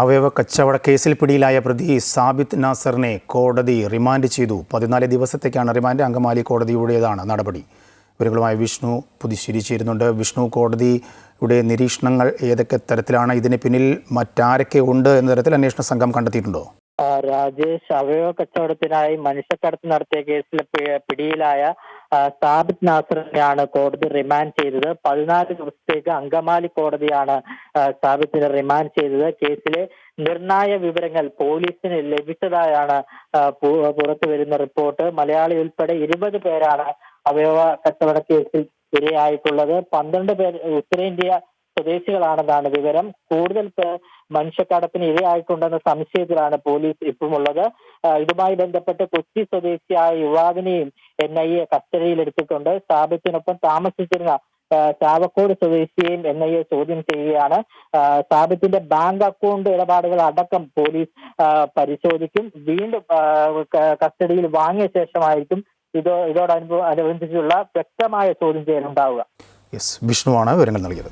അവയവ കച്ചവട കേസിൽ പിടിയിലായ പ്രതി സാബിത് നാസറിനെ കോടതി റിമാൻഡ് ചെയ്തു. പതിനാല് ദിവസത്തേക്കാണ് റിമാൻഡ് അങ്കമാലി കോടതിയുടേതാണ് നടപടി. ഇവരുകളുമായി വിഷ്ണു പുതുശ്ശേരി ചേരുന്നുണ്ട്. വിഷ്ണു കോടതിയുടെ നിരീക്ഷണങ്ങൾ ഏതൊക്കെ തരത്തിലാണ്? ഇതിന് പിന്നിൽ മറ്റാരൊക്കെ ഉണ്ട് എന്ന തരത്തിൽ അന്വേഷണ സംഘം കണ്ടെത്തിയിട്ടുണ്ടോ? രാജേഷ് അവയവ കച്ചവടത്തിനായി മനുഷ്യക്കടത്ത് നടത്തിയ കേസിൽ പിടിയിലായ സാബിത് നാസറിനെയാണ് കോടതി റിമാൻഡ് ചെയ്തത്. പതിനാല് ദിവസത്തേക്ക് അങ്കമാലി കോടതിയാണ് സാബിത്തിനെ റിമാൻഡ് ചെയ്തത്. കേസിലെ നിർണായ വിവരങ്ങൾ പോലീസിന് ലഭിച്ചതായാണ് പുറത്തു വരുന്ന റിപ്പോർട്ട്. മലയാളി ഉൾപ്പെടെ ഇരുപത് പേരാണ് അവയവ കച്ചവട കേസിൽ ഇരയായിട്ടുള്ളത്. പന്ത്രണ്ട് പേർ ഉത്തരേന്ത്യ സ്വദേശികളാണെന്നാണ് വിവരം. കൂടുതൽ പേർ മനുഷ്യക്കടത്തിന് ഇരയായിട്ടുണ്ടെന്ന സംശയത്തിലാണ് പോലീസ് ഇപ്പമുള്ളത്. ഉള്ളത് ഇതുമായി ബന്ധപ്പെട്ട് കൊച്ചി സ്വദേശിയായ യുവാവിനെയും എൻ ഐ എ കസ്റ്റഡിയിലെടുത്തിട്ടുണ്ട്. സ്ഥാപനത്തിനൊപ്പം താമസിച്ചിരുന്ന ചാവക്കോട് സ്വദേശിയെയും എൻ ഐ എ ചോദ്യം ചെയ്യുകയാണ്. സ്ഥാപിത്തിന്റെ ബാങ്ക് അക്കൗണ്ട് ഇടപാടുകൾ അടക്കം പോലീസ് പരിശോധിക്കും. വീണ്ടും കസ്റ്റഡിയിൽ വാങ്ങിയ ശേഷമായിരിക്കും ഇതോ ഇതോടനുബ അനുബന്ധിച്ചുള്ള വ്യക്തമായ ചോദ്യം ചെയ്യലുണ്ടാവുക. യെസ് വിഷ്ണുവാണ് വിവരങ്ങൾ നൽകിയത്.